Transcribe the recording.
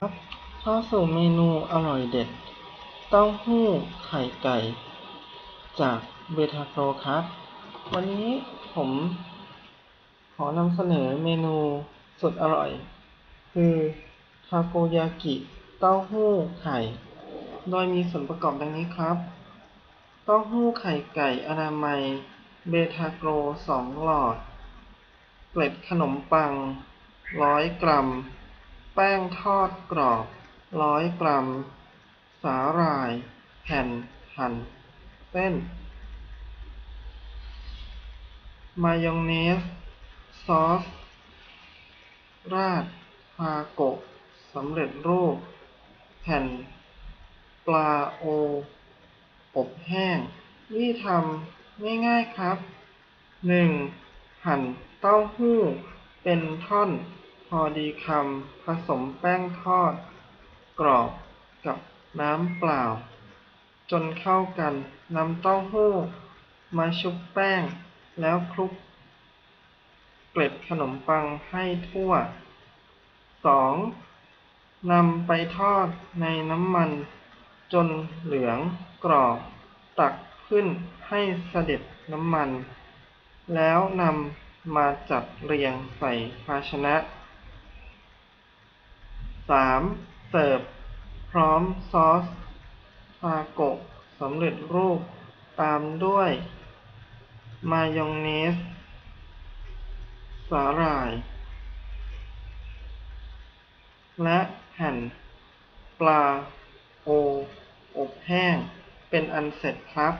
ครับเข้าสู่เมนูอร่อยเด็ด เต้าหู้ไข่ไก่ จากเบทาโกรครับ วันนี้ผม ขอนำเสนอเมนูสุดอร่อย คือทาโกยากิเต้าหู้ไข่ โดยมีส่วนประกอบดังนี้ครับ เต้าหู้ไข่ไก่อนามัย เบทาโกรสองหลอด เกล็ดขนมปังร้อยกรัม แป้งทอดกรอบร้อยกรัม สาหร่าย แผ่นหั่นเส้น มายองเนส ซอส ราดทาโกะสำเร็จรูป แผ่น ปลาโอ อบแห้ง วิธีทำง่ายๆครับหนึ่งหั่นเต้าหู้เป็นท่อน อดีคำผสมแป้งทอด กรอบกับน้ำเปล่า จนเข้ากันนำเต้าหู้ มาชุบแป้งแล้วคลุก เกล็ดขนมปังให้ทั่วสองนำไปทอดในน้ำมัน จนเหลืองกรอบ ตักขึ้นให้เสด็จน้ำมัน แล้วนำมาจัดเรียงใส่ภาชนะ สามเสิร์ฟพร้อมซอสทาโกะสำเร็จรูปตามด้วย มายองเนส สาหร่าย และแผ่นปลาโออบแห้ง เป็นอันเสร็จครับ